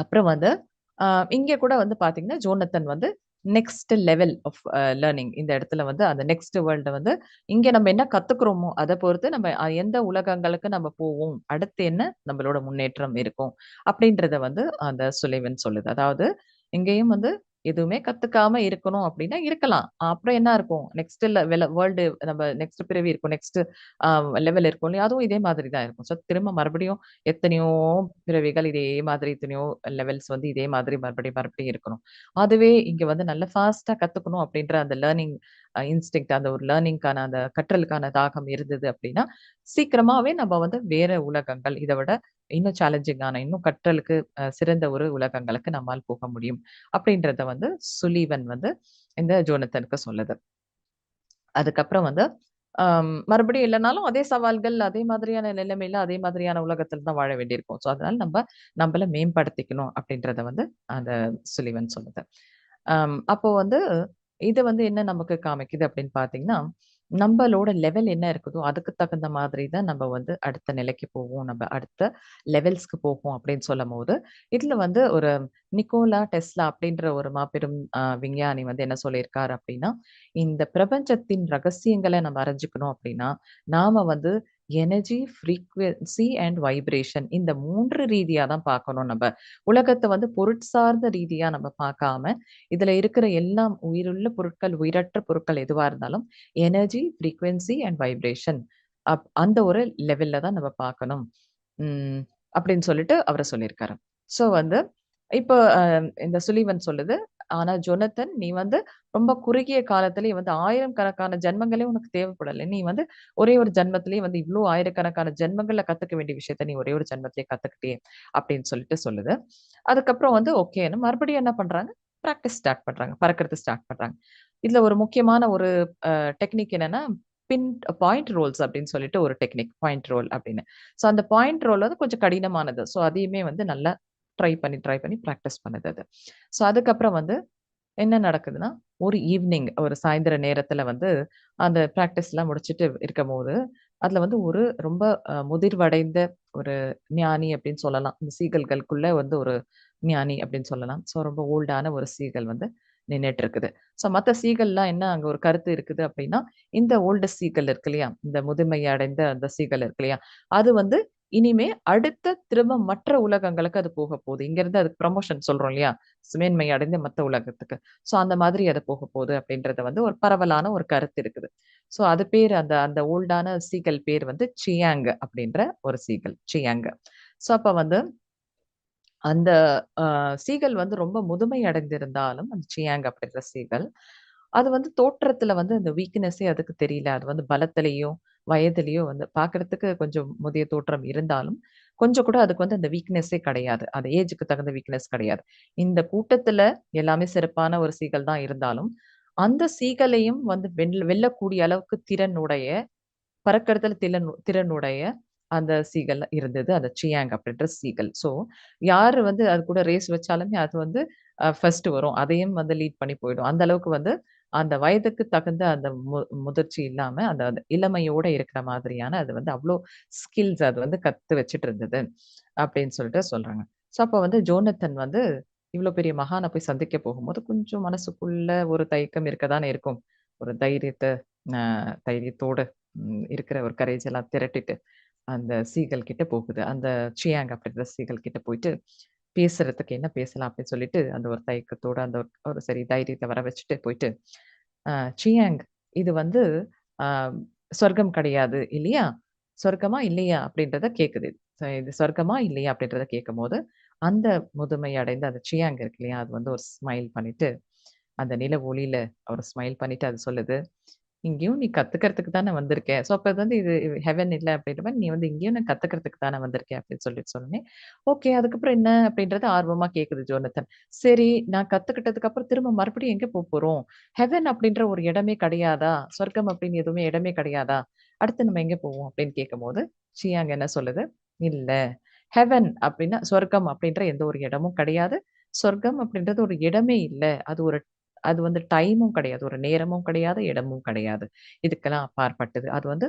அப்புறம் வந்து இங்கே கூட வந்து பார்த்தீங்கன்னா, ஜோனத்தன் வந்து நெக்ஸ்ட் லெவல் ஆஃப் லேர்னிங் இந்த இடத்துல வந்து அந்த நெக்ஸ்ட் வேர்ல்டை வந்து இங்கே நம்ம என்ன கற்றுக்குறோமோ அதை பொறுத்து நம்ம எந்த உலகங்களுக்கு நம்ம போவோம். அடுத்து என்ன நம்மளோட முன்னேற்றம் இருக்கும். அப்படின்றத வந்து அந்த சுலைவன் சொல்லுது. அதாவது இங்கேயும் வந்து எதுவுமே கத்துக்காம இருக்கணும் அப்படின்னா இருக்கலாம். அப்புறம் என்ன இருக்கும்? நெக்ஸ்ட் லெவல் வேர்ல்டு நம்ம நெக்ஸ்ட் பிறவி இருக்கும். நெக்ஸ்ட் லெவல் இருக்கும் இல்லையா? அதுவும் இதே மாதிரி தான் இருக்கும். ஸோ திரும்ப மறுபடியும் எத்தனையோ பிறவிகள் இதே மாதிரி எத்தனையோ லெவல்ஸ் வந்து இதே மாதிரி மறுபடியும் மறுபடியும் இருக்கணும். அதுவே இங்க வந்து நல்ல ஃபாஸ்ட்டா கத்துக்கணும் அப்படின்ற அந்த லேர்னிங் இன்ஸ்டிங் அந்த ஒரு லேர்னிங்க்கான அந்த கற்றலுக்கான தாகம் இருந்தது அப்படின்னா, சீக்கிரமாவே நம்ம வந்து வேற உலகங்கள் இத விட இன்னும் சேலஞ்சிங்கான, இன்னும் கற்றலுக்கு சிறந்த ஒரு உலகங்களுக்கு நம்மால் போக முடியும். அப்படின்றத வந்து சுலீவன் வந்து இந்த ஜோனத்தனுக்கு சொல்லுது. அதுக்கப்புறம் வந்து மறுபடியும் இல்லைனாலும் அதே சவால்கள், அதே மாதிரியான நிலைமையில, அதே மாதிரியான உலகத்துல தான் வாழ வேண்டியிருக்கும். ஸோ அதனால நம்ம நம்மள மேம்படுத்திக்கணும் அப்படின்றத வந்து அந்த சுலிவன் சொல்லுது. அப்போ வந்து இது வந்து என்ன நமக்கு காமிக்குது அப்படின்னு பார்த்தீங்கன்னா, நம்பளோட லெவல் என்ன இருக்குதோ, அதுக்கு தகுந்த மாதிரி தான் நம்ம வந்து அடுத்த நிலைக்கு போவோம். நம்ம அடுத்த லெவல்ஸ்க்கு போவோம் அப்படின்னு சொல்லும்போது, இதுல வந்து ஒரு நிக்கோலா டெஸ்லா அப்படின்ற ஒரு மாபெரும் அ விஞ்ஞானி வந்து என்ன சொல்லியிருக்காரு அப்படின்னா, இந்த பிரபஞ்சத்தின் ரகசியங்கள நம்ம அறிஞ்சுக்கணும் அப்படின்னா, நாம வந்து எனர்ஜி, ஃப்ரீக்வன்சி அண்ட் வைப்ரேஷன் இந்த மூன்று ரீதியாக தான் பார்க்கணும் நம்ம உலகத்தை வந்து பொருட்சார்ந்த ரீதியா நம்ம பார்க்காம, இதுல இருக்கிற எல்லாம் உயிருள்ள பொருட்கள், உயிரற்ற பொருட்கள் எதுவா இருந்தாலும், energy, frequency and vibration up அந்த ஒரு லெவல்ல தான் நம்ம பார்க்கணும். அப்படின்னு சொல்லிட்டு அவரை சொல்லியிருக்காரு. ஸோ வந்து இப்போ இந்த சுலிவன் சொல்லுது. ஆனா ஜொனத்தன் நீ வந்து ரொம்ப குறுகிய காலத்திலேயே வந்து ஆயிரம் கணக்கான ஜென்மங்களே உனக்கு தேவைப்படலை நீ வந்து ஒரே ஒரு ஜென்மத்திலேயே வந்து இவ்வளோ ஆயிரக்கணக்கான ஜென்மங்கள்ல கத்துக்க வேண்டிய விஷயத்த நீ ஒரே ஒரு ஜென்மத்திலேயே கத்துக்கிட்டே அப்படின்னு சொல்லிட்டு சொல்லுது. அதுக்கப்புறம் வந்து ஓகேன்னு மறுபடியும் என்ன பண்றாங்க? பிராக்டிஸ் ஸ்டார்ட் பண்றாங்க. பறக்கிறது ஸ்டார்ட் பண்றாங்க. இதுல ஒரு முக்கியமான ஒரு டெக்னிக் என்னன்னா, பின் பாயிண்ட் ரோல்ஸ் அப்படின்னு சொல்லிட்டு ஒரு டெக்னிக். பாயிண்ட் ரோல் அப்படின்னு. ஸோ அந்த பாயிண்ட் ரோல் வந்து கொஞ்சம் கடினமானது. ஸோ அதையுமே வந்து நல்லா ட்ரை பண்ணி, ட்ரை பண்ணி ப்ராக்டிஸ் பண்ணுது அது. ஸோ அதுக்கப்புறம் வந்து என்ன நடக்குதுன்னா, ஒரு ஈவினிங் ஒரு சாயந்தர நேரத்தில் வந்து அந்த ப்ராக்டிஸ்லாம் முடிச்சுட்டு இருக்கும்போது, அதுல வந்து ஒரு ரொம்ப முதிர்வடைந்த ஒரு ஞானி அப்படின்னு சொல்லலாம். இந்த சீகல்களுக்குள்ள வந்து ஒரு ஞானி அப்படின்னு சொல்லலாம். ஸோ ரொம்ப ஓல்டான ஒரு சீகல் வந்து நின்னுட்டு இருக்குது. ஸோ மத்த சீகல்லாம் என்ன அங்க ஒரு கருத்து இருக்குது அப்படின்னா, இந்த ஓல்டு சீகல் இருக்கு இல்லையா? இந்த முதுமை அடைந்த அந்த சீகல் இருக்கு இல்லையா? அது வந்து இனிமே அடுத்த திரும்ப மற்ற உலகங்களுக்கு அது போக போகுது. இங்கிருந்து அதுக்கு ப்ரமோஷன் சொல்றோம் இல்லையா? மேன்மை அடைந்த மற்ற உலகத்துக்கு. ஸோ அந்த மாதிரி அது போக போகுது அப்படின்றது வந்து ஒரு பரவலான ஒரு கருத்து இருக்குது. ஸோ அது பேர் அந்த அந்த ஓல்டான சீகல் பேர் வந்து சியாங் அப்படின்ற ஒரு சீகல். சியாங். ஸோ அப்ப வந்து அந்த சீகல் வந்து ரொம்ப முதுமை அடைந்திருந்தாலும், அந்த சியாங் அப்படின்ற சீகல், அது வந்து தோற்றத்துல வந்து அந்த வீக்னஸே அதுக்கு தெரியல. அது வந்து பலத்திலையும் வயதுலயோ வந்து பாக்குறதுக்கு கொஞ்சம் முதிய தோற்றம் இருந்தாலும், கொஞ்சம் கூட அதுக்கு வந்து அந்த வீக்னஸே கிடையாது. அந்த ஏஜ்க்கு தகுந்த வீக்னஸ் கிடையாது. இந்த கூட்டத்துல எல்லாமே சிறப்பான ஒரு சீகல் தான் இருந்தாலும், அந்த சீகலையும் வந்து வெல்ல வெல்லக்கூடிய அளவுக்கு திறனுடைய, பறக்கிறதுல திறன் திறனுடைய அந்த சீகல் இருந்தது. அந்த சியாங் அப்படின்ற சீகல். ஸோ யாரு வந்து அது கூட ரேஸ் வச்சாலுமே அது வந்து ஃபர்ஸ்ட் வரும். அதையும் வந்து லீட் பண்ணி போயிடும். அந்த அளவுக்கு வந்து அந்த வயதுக்கு தகுந்த அந்த மு முதிர்ச்சி இல்லாம, அந்த அந்த இளமையோட இருக்கிற மாதிரியான அது வந்து அவ்வளோ ஸ்கில்ஸ் அது வந்து கத்து வச்சுட்டு இருந்தது. அப்படின்னு சொல்லிட்டு சொல்றாங்க. ஸோ அப்போ வந்து ஜோனத்தன் வந்து இவ்வளோ பெரிய மகான போய் சந்திக்க போகும்போது, கொஞ்சம் மனசுக்குள்ள ஒரு தயக்கம் இருக்க தானே இருக்கும். ஒரு தைரியத்தை அ தைரியத்தோட ம் இருக்கிற ஒரு கரேஜ் எல்லாம் திரட்டிட்டு, அந்த சீகல் கிட்ட போகுது. அந்த சியாங் அப்படின்ற சீகல் கிட்ட போயிட்டு, பேசுறதுக்கு என்ன பேசலாம் அப்படின்னு சொல்லிட்டு, அந்த ஒரு தயக்கத்தோட அந்த ஒரு சரி தைரியத்த வர வச்சுட்டு போயிட்டு, சியாங் இது வந்து சொர்க்கம் கிடையாது இல்லையா? சொர்க்கமா? இல்லையா? அப்படின்றத கேட்குது. இது சொர்க்கமா? இல்லையா? அப்படின்றத கேட்கும்போது, அந்த முதுமை அடைந்த அந்த சியாங் இருக்கு இல்லையா? அது வந்து ஒரு ஸ்மைல் பண்ணிட்டு, அந்த நில ஒளியில அவர் ஸ்மைல் பண்ணிட்டு அது சொல்லுது, "இங்கேயும் நீ கத்துக்கிறதுக்கு தானே வந்திருக்க. ஸோ அப்போ வந்து இது ஹெவன் இல்ல அப்படின்ற நீ வந்து இங்கேயும் நான் கத்துக்கிறதுக்கு தானே வந்திருக்கேன் அப்படின்னு சொல்லிட்டு சொன்னேன் ஓகே அதுக்கப்புறம் என்ன அப்படின்றது ஆர்வமா கேட்குது ஜோனத்தன். சரி நான் கத்துக்கிட்டதுக்கு அப்புறம் திரும்ப மறுபடியும் எங்க போறோம் ஹெவன் அப்படின்ற ஒரு இடமே கிடையாதா? சொர்க்கம் அப்படின்னு எதுவுமே இடமே கிடையாதா? அடுத்து நம்ம எங்க போவோம்? அப்படின்னு கேட்கும்போது, ஷியாங் என்ன சொல்லுது? இல்ல. ஹெவன் அப்படின்னா சொர்க்கம் அப்படின்ற எந்த ஒரு இடமும் கிடையாது. சொர்க்கம் அப்படின்றது ஒரு இடமே இல்ல. அது ஒரு அது வந்து டைமும் கிடையாது. ஒரு நேரமும் கிடையாது, இடமும் கிடையாது. இதுக்கெல்லாம் அப்பாற்பட்டது. அது வந்து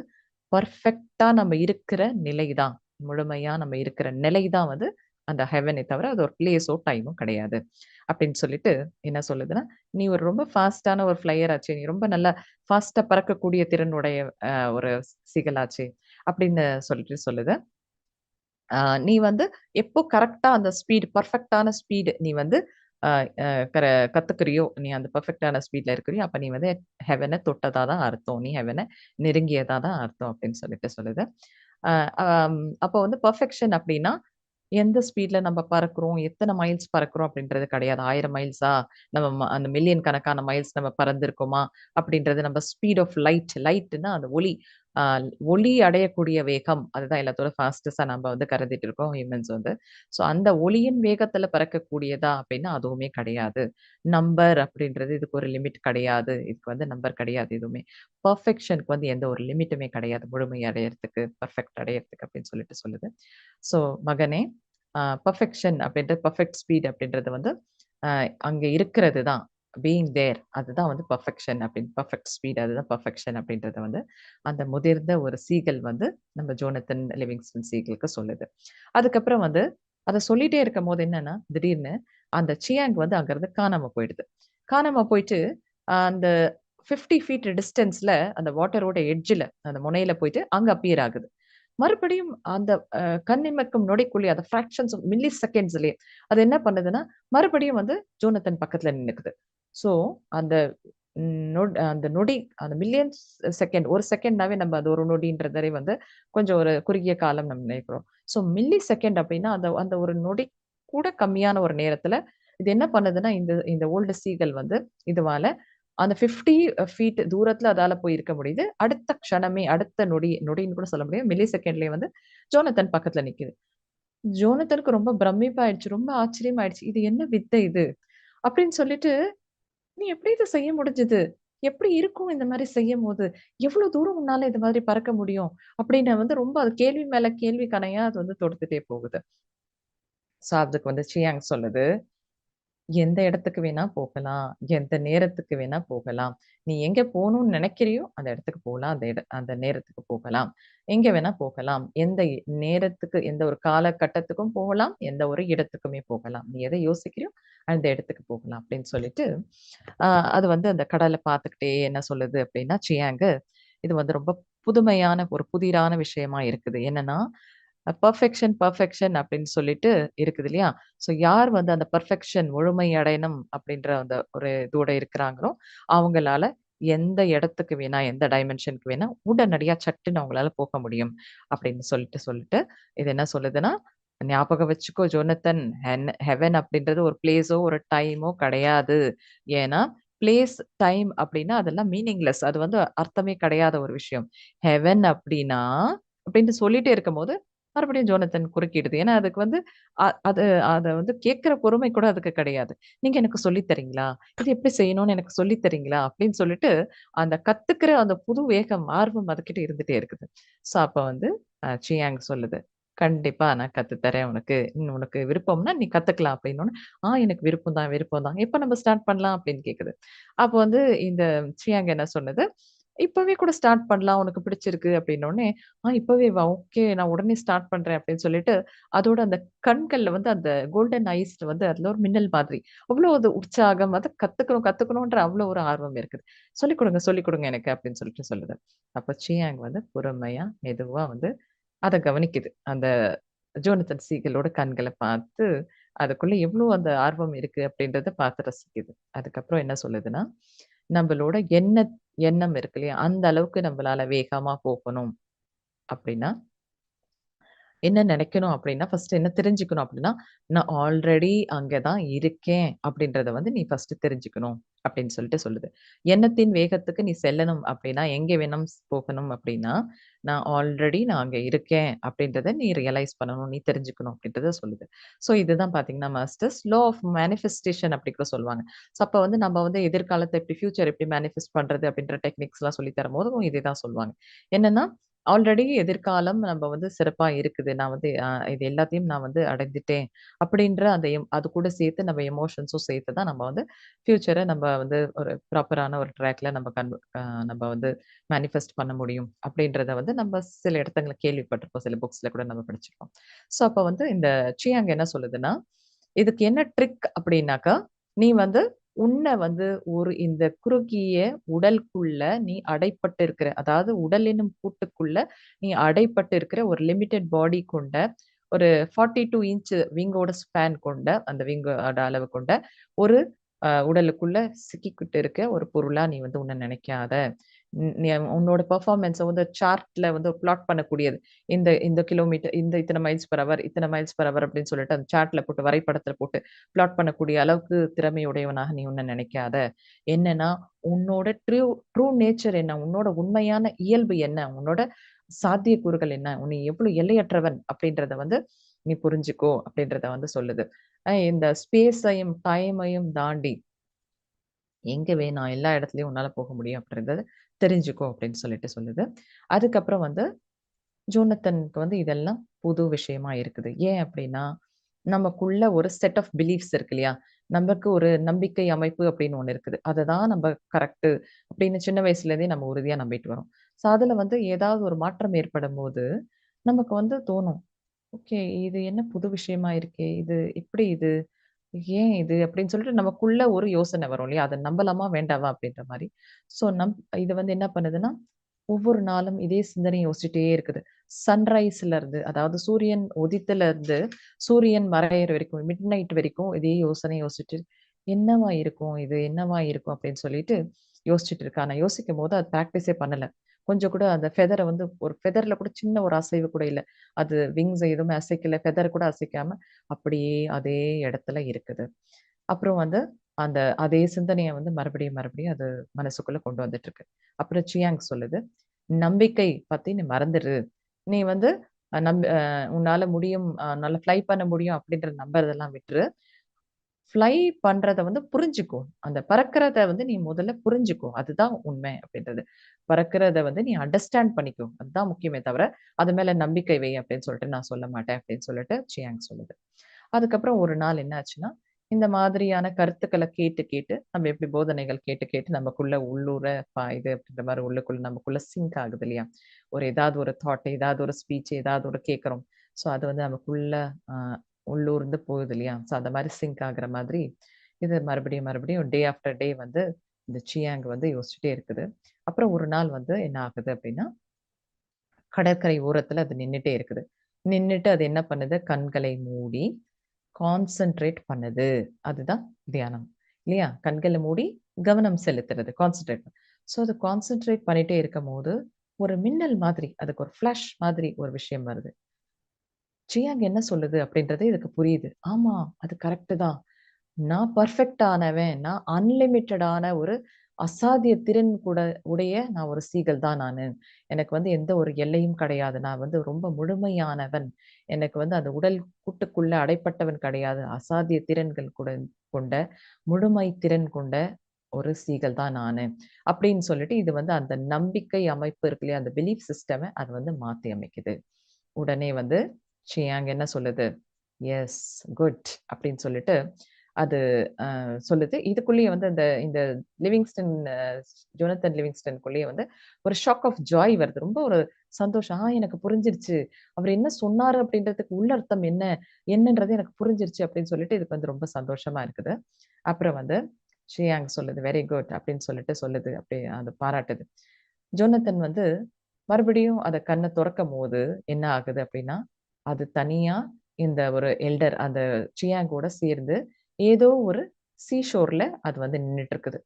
பர்ஃபெக்டாக நம்ம இருக்கிற நிலை தான். முழுமையா நம்ம இருக்கிற நிலை தான் வந்து அந்த ஹெவனை தவிர அது ஒரு பிளேஸோ, டைமும் கிடையாது. அப்படின்னு சொல்லிட்டு என்ன சொல்லுதுன்னா, "நீ ஒரு ரொம்ப ஃபாஸ்ட்டான ஒரு ஃப்ளையர் ஆச்சு நீ ரொம்ப நல்லா ஃபாஸ்ட்டாக பறக்கக்கூடிய திறனுடைய ஒரு சிகலாச்சு அப்படின்னு சொல்லிட்டு சொல்லுது. நீ வந்து எப்போ கரெக்டாக அந்த ஸ்பீடு பர்ஃபெக்டான ஸ்பீடு நீ வந்து கர கத்துக்கிறியோ, நீ அந்த பர்ஃபெக்டான ஸ்பீட்ல இருக்கிறியோ, அப்ப நீ வந்து ஹெவனை தொட்டதா தான் அர்த்தம். நீ ஹெவனை நெருங்கியதா தான் அர்த்தம் அப்படின்னு சொல்லிட்டு சொல்லுது. அப்போ வந்து பர்ஃபெக்ஷன் அப்படின்னா, எந்த ஸ்பீட்ல நம்ம பறக்கிறோம், எத்தனை மைல்ஸ் பறக்கிறோம் அப்படின்றது கிடையாது. ஆயிரம் மைல்ஸா, நம்ம அந்த மில்லியன் கணக்கான மைல்ஸ் நம்ம பறந்துருக்கோமா அப்படின்றது நம்ம ஸ்பீட் ஆஃப் லைட் லைட்னா அந்த ஒளி ஒளி அடையக்கூடிய வேகம். அதுதான் எல்லாத்தோட ஃபாஸ்டஸ்டா நம்ம வந்து கருதிட்டு இருக்கோம் ஹியூமன்ஸ் வந்து. ஸோ அந்த ஒளியின் வேகத்துல பறக்கக்கூடியதா அப்படின்னா, அதுவுமே கிடையாது. நம்பர் அப்படின்றது இதுக்கு ஒரு லிமிட் கிடையாது. இதுக்கு வந்து நம்பர் கிடையாது எதுவுமே. பர்ஃபெக்ஷனுக்கு வந்து எந்த ஒரு லிமிட்டுமே கிடையாது. முழுமை அடையறதுக்கு, பர்ஃபெக்ட் அடையறதுக்கு அப்படின்னு சொல்லிட்டு சொல்லுது. ஸோ மகனே, பர்ஃபெக்ஷன் அப்படின்றது பர்ஃபெக்ட் ஸ்பீட் அப்படின்றது வந்து அங்கே இருக்கிறது தான். பீயிங் தேர் அதுதான் வந்து பர்ஃபெக்ஷன் அப்படின்னு பர்ஃபெக்ட் ஸ்பீட் அதுதான் பர்ஃபெக்ஷன் அப்படின்றத வந்து, அந்த முதிர்ந்த ஒரு சீகல் வந்து நம்ம ஜோனத்தன் லிவிங்ஸ்டன் சீகலுக்கு சொல்லுது. அதுக்கப்புறம் வந்து அத சொல்லிட்டே இருக்கும்போது என்னன்னா, திடீர்னு அந்த சியாங் வந்து அங்கிருந்து காணாம போயிடுது. காணாம போயிட்டு, அந்த 50 ஃபீட் டிஸ்டன்ஸ்ல அந்த வாட்டரோட எட்ஜ்ல அந்த முனையில போயிட்டு அங்க அப்பியர் ஆகுது. மறுபடியும் அந்த கண்ணிமக்கும் கண்ணிமைக்கும் அந்த ஃப்ராக்ஷன்ஸ் மில்லி செகண்ட்ஸ்லயே அது என்ன பண்ணுதுன்னா, மறுபடியும் வந்து ஜோனத்தன் பக்கத்துல நின்னுக்குது. ஸோ அந்த நொட் அந்த நொடி அந்த மில்லியன்ஸ் செகண்ட் ஒரு செகண்ட்னாவே நம்ம அது ஒரு நொடின்றதே வந்து கொஞ்சம் ஒரு குறுகிய காலம் நம்ம நினைக்கிறோம். ஸோ மில்லி செகண்ட் அப்படின்னா, அந்த அந்த ஒரு நொடி கூட கம்மியான ஒரு நேரத்துல இது என்ன பண்ணுதுன்னா, இந்த இந்த ஓல்டு சீகல் வந்து இதுவால அந்த 50 ஃபீட் தூரத்துல அதால போய் இருக்க முடியுது. அடுத்த க்ஷணமே, அடுத்த நொடி நொடின்னு கூட சொல்ல முடியும் மில்லி செகண்ட்லயே வந்து ஜோனத்தன் பக்கத்துல நிக்குது. ஜோனத்தனுக்கு ரொம்ப பிரமிப்பாயிடுச்சு. ரொம்ப ஆச்சரியமாயிடுச்சு. "இது என்ன வித்தை இது?" அப்படின்னு சொல்லிட்டு, "நீ எப்படி இதை செய்ய முடிஞ்சது? எப்படி இருக்கும் இந்த மாதிரி செய்யும் போது எவ்வளவு தூரம் உன்னால இது மாதிரி பறக்க முடியும்?" அப்படின்னு வந்து ரொம்ப அது கேள்வி மேல கேள்வி கணையா அது வந்து தொடுத்துட்டே போகுது. ஸோ அதுக்கு வந்து சியாங் சொல்லுது, "எந்த இடத்துக்கு வேணா போகலாம். எந்த நேரத்துக்கு வேணா போகலாம். நீ எங்க போகணும்னு நினைக்கிறியோ, அந்த இடத்துக்கு போகலாம் அந்த இட அந்த நேரத்துக்கு போகலாம். எங்க வேணா போகலாம். எந்த நேரத்துக்கு எந்த ஒரு காலகட்டத்துக்கும் போகலாம். எந்த ஒரு இடத்துக்குமே போகலாம். நீ எதை யோசிக்கிறியோ, அந்த இடத்துக்கு போகலாம்." அப்படின்னு சொல்லிட்டு, ஆஹ் அது வந்து அந்த கடலை பார்த்துக்கிட்டே என்ன சொல்லுது அப்படின்னா, சியாங்கு, இது வந்து ரொம்ப புதுமையான ஒரு புதிரான விஷயமா இருக்குது. என்னன்னா, பெர்ஃபெக்ஷன் பர்ஃபெக்ஷன் அப்படின்னு சொல்லிட்டு இருக்குது இல்லையா? ஸோ யார் வந்து அந்த பர்ஃபெக்ஷன் முழுமை அடையணும் அப்படின்ற அந்த ஒரு இதோட இருக்கிறாங்களோ, அவங்களால எந்த இடத்துக்கு வேணா, எந்த டைமென்ஷனுக்கு வேணா உடனடியா சட்டுன்னு அவங்களால போக முடியும். அப்படின்னு சொல்லிட்டு சொல்லிட்டு, இது என்ன சொல்லுதுன்னா, "ஞாபகம் வச்சுக்கோ ஜோனத்தன், ஹென் ஹெவன் அப்படின்றது ஒரு பிளேஸோ, ஒரு டைமோ கிடையாது. ஏன்னா, பிளேஸ், டைம் அப்படின்னா அதெல்லாம் மீனிங்லெஸ். அது வந்து அர்த்தமே கிடையாத ஒரு விஷயம். ஹெவன் அப்படின்னா" அப்படின்னு சொல்லிட்டே இருக்கும்போது, மறுபடியும் ஜோனத்தன் குறுக்கிடுது. ஏன்னா அதுக்கு வந்து அது அத வந்து கேட்கிற பொறுமை கூட அதுக்கு கிடையாது. "நீங்க எனக்கு சொல்லி தரீங்களா? இது எப்படி செய்யணும்னு எனக்கு சொல்லி தரீங்களா?" அப்படின்னு சொல்லிட்டு, அந்த கத்துக்கிற அந்த புது வேகம், ஆர்வம் அதுக்கிட்ட இருந்துட்டே இருக்குது. ஸோ அப்ப வந்து சியாங் சொல்லுது, "கண்டிப்பா நான் கத்துத்தரேன் உனக்கு. உனக்கு விருப்பம்னா நீ கத்துக்கலாம்." அப்படின்னு "ஆ எனக்கு விருப்பம் தான், விருப்பம் தான். எப்ப நம்ம ஸ்டார்ட் பண்ணலாம்?" அப்படின்னு கேட்குது. அப்போ வந்து இந்த சியாங் என்ன சொன்னது, "இப்பவே கூட ஸ்டார்ட் பண்ணலாம். உனக்கு பிடிச்சிருக்கு." அப்படின்னோடனே "ஆ இப்பவேவா? ஓகே. நான் உடனே ஸ்டார்ட் பண்றேன்." அப்படின்னு சொல்லிட்டு, அதோட அந்த கண்கள்ல வந்து அந்த கோல்டன் ஐஸ்ல வந்து அதுல ஒரு மின்னல் மாதிரி. அவ்வளோ ஒரு உற்சாகம். அதை கத்துக்கணும், கத்துக்கணுன்ற அவ்வளோ ஒரு ஆர்வம் இருக்குது. "சொல்லிக் கொடுங்க சொல்லிக் கொடுங்க எனக்கு." அப்படின்னு சொல்லிட்டு சொல்லுது. அப்ப சியாங் வந்து பொறுமையா, மெதுவா வந்து அதை கவனிக்குது. அந்த ஜோனத்தன் சீகளோட கண்களை பார்த்து, அதுக்குள்ள எவ்வளோ அந்த ஆர்வம் இருக்கு அப்படின்றத பார்த்து ரசிக்குது. அதுக்கப்புறம் என்ன சொல்லுதுன்னா, நம்மளோட எண்ண எண்ணம் இருக்கு இல்லையா? அந்த அளவுக்கு நம்மளால வேகமா போகணும் அப்படின்னா" என்ன நினைக்கணும் அப்படின்னா, ஃபர்ஸ்ட் என்ன தெரிஞ்சுக்கணும் அப்படின்னா, "நான் ஆல்ரெடி அங்கதான் இருக்கேன்." அப்படின்றத வந்து நீ ஃபர்ஸ்ட் தெரிஞ்சுக்கணும். அப்படின்னு சொல்லிட்டு சொல்லுது. எண்ணத்தின் வேகத்துக்கு நீ செல்லணும் அப்படின்னா, எங்கே வேணும் ஸ் போகணும் அப்படின்னா, "நான் ஆல்ரெடி நான் அங்க இருக்கேன்." அப்படின்றத நீ ரியலைஸ் பண்ணணும். நீ தெரிஞ்சுக்கணும் அப்படின்றத சொல்லுது. ஸோ இதுதான் பார்த்தீங்கன்னா, மாஸ்டர்ஸ் லா ஆஃப் மேனிஃபெஸ்டேஷன் அப்படி கூட சொல்லுவாங்க. ஸோ அப்ப வந்து நம்ம வந்து எதிர்காலத்த எப்படி ஃபியூச்சர் எப்படி மேனிஃபெஸ்ட் பண்றது அப்படின்ற டெக்னிக்ஸ்லாம் சொல்லி தரும்போதும் இதே தான் சொல்லுவாங்க. என்னன்னா, ஆல்ரெடி எதிர்காலம் நம்ம வந்து சிறப்பா இருக்குது. நான் வந்து அ இது எல்லாத்தையும் நான் வந்து அடைந்துட்டேன். அப்படின்ற அந்த எம் அது கூட சேர்த்து நம்ம எமோஷன்ஸும் சேர்த்து தான் நம்ம வந்து ஃபியூச்சர நம்ம வந்து ஒரு ப்ராப்பரான ஒரு ட்ராக்ல நம்ம கன் அ நம்ம வந்து மேனிஃபெஸ்ட் பண்ண முடியும். அப்படின்றத வந்து நம்ம சில இடத்துல கேள்விப்பட்டிருப்போம். சில புக்ஸ்ல கூட நம்ம படிச்சிருப்போம். ஸோ அப்ப வந்து இந்த சியாங் என்ன சொல்லுதுன்னா, இதுக்கு என்ன ட்ரிக் அப்படின்னாக்கா, நீ வந்து உன்னை வந்து ஒரு இந்த குறுகிய உடலுக்குள்ள நீ அடைப்பட்டு இருக்கிற, அதாவது உடல் என்னும் கூட்டுக்குள்ள நீ அடைப்பட்டு இருக்கிற ஒரு லிமிட்டெட் பாடி கொண்ட ஒரு 42 இன்ச் விங்கோட ஸ்பேன் கொண்ட அந்த விங்கோட அளவு கொண்ட ஒரு உடலுக்குள்ள சிக்கிக்கிட்டு இருக்க ஒரு பொருளா நீ வந்து உன்னை நினைக்காத. நீ உன்னோட பெர்ஃபார்மன்ஸை வந்து சார்ட்ல வந்து பிளாட் பண்ணக்கூடியது. இந்த இந்த கிலோமீட்டர் இந்த இத்தனை மைல்ஸ் பர் அவர் இத்தனை மைல்ஸ் பர் ஹவர் அப்படின்னு சொல்லிட்டு அந்த சார்ட்ல போட்டு வரைபடத்துல போட்டு பிளாட் பண்ணக்கூடிய அளவுக்கு திறமையுடையவனாக நீ ஒன்னு நினைக்காத. என்னன்னா, உன்னோட ட்ரூ ட்ரூ நேச்சர் என்ன? உன்னோட உண்மையான இயல்பு என்ன? உன்னோட சாத்தியக்கூறுகள் என்ன? உன்னை எவ்வளவு எல்லையற்றவன் அப்படின்றத வந்து நீ புரிஞ்சுக்கோ அப்படின்றத வந்து சொல்லுது. இந்த ஸ்பேஸையும், டைமையும் தாண்டி எங்க வேணாம் எல்லா இடத்துலயும் உன்னால போக முடியும் அப்படின்றது தெரிஞ்சுக்கோ அப்படின்னு சொல்லிட்டு சொல்லுது. அதுக்கப்புறம் வந்து ஜோனத்தனுக்கு வந்து இதெல்லாம் புது விஷயமா இருக்குது. ஏன் அப்படின்னா, நமக்குள்ள ஒரு செட் ஆஃப் பிலீஃப்ஸ் இருக்கு இல்லையா? நமக்கு ஒரு நம்பிக்கை அமைப்பு அப்படின்னு ஒண்ணு இருக்குது. அதை தான் நம்ம கரெக்டு அப்படின்னு சின்ன வயசுலேருந்தே நம்ம உறுதியா நம்பிட்டு வரோம். ஸோ அதுல வந்து ஏதாவது ஒரு மாற்றம் ஏற்படும் போது நமக்கு வந்து தோணும். ஓகே இது என்ன புது விஷயமா இருக்கே! இது எப்படி இது? ஏன் இது? அப்படின்னு சொல்லிட்டு நமக்குள்ள ஒரு யோசனை வரும் இல்லையா? அத நம்பலாமா? வேண்டாமா அப்படின்ற மாரி. ஸோ நம் இது வந்து என்ன பண்ணுதுன்னா, ஒவ்வொரு நாளும் இதே சிந்தனைய யோசிச்சுட்டே இருக்குது. சன்ரைஸ்ல இருந்து, அதாவது சூரியன் உதித்துல இருந்து, சூரியன் மறையிற வரைக்கும், மிட் நைட் வரைக்கும் இதே யோசனை யோசிச்சுட்டு, என்னவா இருக்கும் இது? என்னவா இருக்கும்? அப்படின்னு சொல்லிட்டு யோசிச்சுட்டு இருக்கா. ஆனா யோசிக்கும்போது அது பிராக்டிஸே பண்ணல. கொஞ்சம் கூட அந்த ஃபெதரை வந்து ஒரு ஃபெதர்ல கூட சின்ன ஒரு அசைவு கூட இல்ல. அது விங்ஸ் எதுவுமே அசைக்கல. ஃபெதர் கூட அசைக்காம அப்படியே அதே இடத்துல இருக்குது. அப்புறம் வந்து அந்த அதே சிந்தனைய வந்து மறுபடியும், மறுபடியும் அது மனசுக்குள்ள கொண்டு வந்துட்டு இருக்கு. அப்புறம் சியாங் சொல்லுது, "நம்பிக்கை பத்தி நீ மறந்துடு நீ வந்து நம் உன்னால முடியும், அ நல்லா ஃப்ளை பண்ண முடியும் அப்படின்ற நம்புறதெல்லாம் விட்டுரு. ஃப்ளை பண்றத வந்து புரிஞ்சுக்கோ. அந்த பறக்கிறத வந்து நீ முதல்ல புரிஞ்சுக்கோ. அதுதான் உண்மை அப்படின்றது. பறக்கிறத வந்து நீ அண்டர்ஸ்டாண்ட் பண்ணிக்கோ. அதுதான் முக்கியமே தவிர, அது மேல நம்பிக்கை வை அப்படின்னு சொல்லிட்டு நான் சொல்ல மாட்டேன் அப்படின்னு சொல்லிட்டு சியாங் சொல்லுது. அதுக்கப்புறம் ஒரு நாள் என்ன ஆச்சுன்னா, இந்த மாதிரியான கருத்துக்களை கேட்டு, கேட்டு நம்ம எப்படி போதனைகள் கேட்டு, கேட்டு நமக்குள்ள உள்ளூர இது அப்படின்ற மாதிரி உள்ளுக்குள்ள நமக்குள்ள சிங்க் ஆகுது இல்லையா? ஒரு ஏதாவது ஒரு தாட், ஏதாவது ஒரு ஸ்பீச், ஏதாவது ஒரு கேட்கறோம் ஸோ அது வந்து நமக்குள்ள உள்ளூர்ந்து போகுது இல்லையா? ஸோ அந்த மாதிரி சிங்க் ஆகுற மாதிரி, இது மறுபடியும், மறுபடியும் டே ஆஃப்டர் டே வந்து இந்த சியாங் வந்து யோசிச்சுட்டே இருக்குது. அப்புறம் ஒரு நாள் வந்து என்ன ஆகுது அப்படின்னா, கடற்கரை ஓரத்துல அது நின்னுட்டே இருக்குது. நின்னுட்டு அது என்ன பண்ணுது? கண்களை மூடி கான்சன்ட்ரேட் பண்ணுது. அதுதான் தியானம். இல்லையா? கண்களை மூடி கவனம் செலுத்துறது. கான்சன்ட்ரேட். ஸோ அது கான்சென்ட்ரேட் பண்ணிட்டே இருக்கும்போது, ஒரு மின்னல் மாதிரி, அதுக்கு ஒரு ஃப்ளாஷ் மாதிரி ஒரு விஷயம் வருது. சியாங் என்ன சொல்லுது அப்படின்றது இதுக்கு புரியுது. ஆமா, அது கரெக்டு தான். நான் பர்ஃபெக்ட் ஆனவன். நான் அன்லிமிட்டடான ஒரு அசாத்திய திறன் கூட உடைய நான் ஒரு சீகல் தான் நானு. எனக்கு வந்து எந்த ஒரு எல்லையும் கிடையாது. நான் வந்து ரொம்ப முழுமையானவன். எனக்கு வந்து அந்த உடல் கூட்டுக்குள்ள அடைப்பட்டவன் கிடையாது. அசாத்திய திறன்கள் கூட கொண்ட, முழுமை திறன் கொண்ட ஒரு சீகல் தான் நானு. அப்படின்னு சொல்லிட்டு இது வந்து அந்த நம்பிக்கை அமைப்பு இருக்கு இல்லையா? அந்த பிலீஃப் சிஸ்டமை அது வந்து மாத்தி அமைக்குது. உடனே வந்து ஷியாங் என்ன சொல்லுது? எஸ், குட் அப்படின்னு சொல்லிட்டு அது சொல்லுது. இதுக்குள்ளேயே வந்து அந்த இந்த லிவிங்ஸ்டன் ஜோனத்தன் லிவிங்ஸ்டன்குள்ளேயே வந்து ஒரு ஷாக் ஆஃப் ஜாய் வருது. ரொம்ப ஒரு சந்தோஷம். ஆ எனக்கு புரிஞ்சிருச்சு. அவர் என்ன சொன்னாரு அப்படின்றதுக்கு உள்ளர்த்தம் என்ன? என்னன்றது எனக்கு புரிஞ்சிருச்சு அப்படின்னு சொல்லிட்டு இதுக்கு வந்து ரொம்ப சந்தோஷமா இருக்குது. அப்புறம் வந்து ஷியாங் சொல்லுது, வெரி குட் அப்படின்னு சொல்லிட்டு சொல்லுது. அப்படியே அது பாராட்டுது. ஜோனத்தன் வந்து மறுபடியும் அத கண்ண தொறக்கும்போது என்ன ஆகுது அப்படின்னா, அது தனியா இந்த ஒரு எல்டர் அந்த சியாங்கோட சேர்ந்து ஏதோ ஒரு சீஷோர்ல அது வந்து நின்றுட்டு இருக்குது.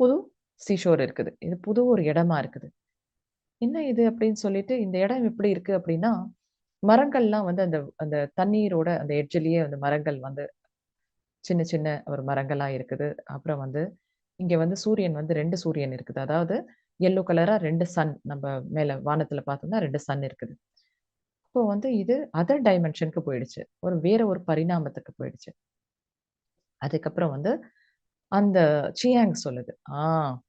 புது சீஷோர் இருக்குது. இது புது ஒரு இடமா இருக்குது. என்ன இது அப்படின்னு சொல்லிட்டு, இந்த இடம் எப்படி இருக்கு அப்படின்னா, மரங்கள்லாம் வந்து அந்த அந்த தண்ணீரோட அந்த எட்ஜ்லயே அந்த மரங்கள் வந்து சின்ன சின்ன ஒரு மரங்களா இருக்குது. அப்புறம் வந்து இங்க வந்து சூரியன் வந்து ரெண்டு சூரியன் இருக்குது. அதாவது எல்லோ கலரா ரெண்டு சன் நம்ம மேல வானத்துல பார்த்தோம்னா ரெண்டு சன் இருக்குது. இப்போ வந்து இது அதர் டைமென்ஷனுக்கு போயிடுச்சு. ஒரு வேற ஒரு பரிணாமத்துக்கு போயிடுச்சு. அதுக்கப்புறம் வந்து அந்த சியாங் சொல்லுது. ஆ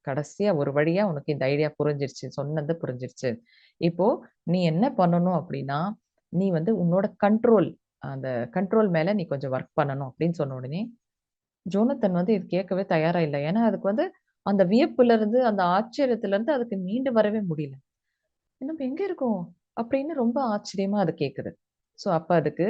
கடைசியா ஒரு வழியா உனக்கு இந்த ஐடியா புரிஞ்சிருச்சு. சொன்னது புரிஞ்சிருச்சு. இப்போ நீ என்ன பண்ணணும் அப்படின்னா நீ வந்து உன்னோட கண்ட்ரோல் அந்த கண்ட்ரோல் மேல நீ கொஞ்சம் ஒர்க் பண்ணணும் அப்படின்னு சொன்ன உடனே, ஜோனத்தன் வந்து இது கேட்கவே தயாரா இல்லை ஏன்னா அதுக்கு வந்து அந்த வியப்புல இருந்து அந்த ஆச்சரியத்துல இருந்து அதுக்கு மீண்டு வரவே முடியல. நம்ம எங்க இருக்கோம்? அப்படின்னு ரொம்ப ஆச்சரியமா அது கேக்குது. ஸோ அப்ப அதுக்கு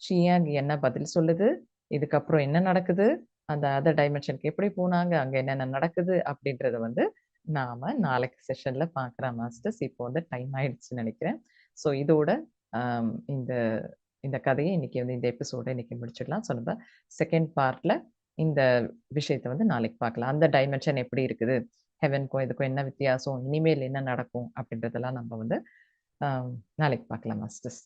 ஷியாங் என்ன பதில் சொல்லுது? இதுக்கப்புறம் என்ன நடக்குது? அந்த அதர் டைமென்ஷனுக்கு எப்படி போனாங்க? அங்க என்னென்ன நடக்குது? அப்படின்றத வந்து நாம நாளைக்கு செஷன்ல பார்க்கலாம் மாஸ்டர்ஸ். இப்போ வந்து டைம் ஆயிடுச்சுன்னு நினைக்கிறேன் ஸோ இதோட இந்த இந்த கதையை இன்னைக்கு வந்து இந்த எபிசோட இன்னைக்கு முடிச்சிடலாம். ஸோ நம்ம செகண்ட் பார்ட்ல இந்த விஷயத்தை வந்து நாளைக்கு பார்க்கலாம். அந்த டைமென்ஷன் எப்படி இருக்குது? ஹெவனுக்கும் இதுக்கும் என்ன வித்தியாசம்? இனிமேல் என்ன நடக்கும்? அப்படின்றதெல்லாம் நம்ம வந்து நாளைக்கு பார்க்கலாம் மாஸ்டர்ஸ்.